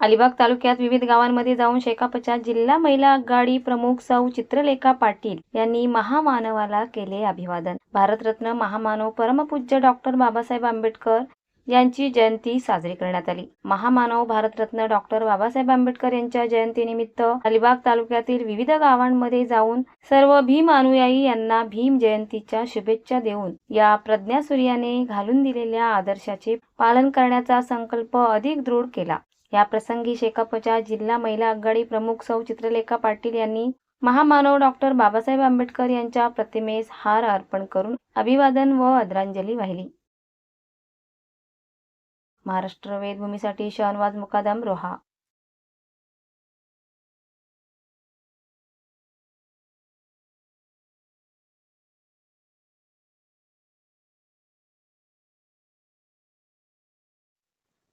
अलिबाग तालुक्यात विविध गावांमध्ये जाऊन शेकापच्या जिल्हा महिला आघाडी प्रमुख सौ चित्रलेखा पाटील यांनी महामानवाला केले अभिवादन. भारतरत्न महामानव परमपूज्य डॉक्टर बाबासाहेब आंबेडकर यांची जयंती साजरी करण्यात आली. महामानव भारतरत्न डॉक्टर बाबासाहेब आंबेडकर यांच्या जयंतीनिमित्त अलिबाग तालुक्यातील विविध गावांमध्ये जाऊन सर्व भीम अनुयायी यांना भीम जयंतीच्या शुभेच्छा देऊन या प्रज्ञासूर्याने घालून दिलेल्या आदर्शाचे पालन करण्याचा संकल्प अधिक दृढ केला. या प्रसंगी शेकापच्या जिल्हा महिला आघाडी प्रमुख सौ चित्रलेखा पाटील यांनी महामानव डॉक्टर बाबासाहेब आंबेडकर यांच्या प्रतिमेस हार अर्पण करून अभिवादन व आदरांजली वाहिली. महाराष्ट्र वेदभूमीसाठी शहनवाज मुकादम रोहा.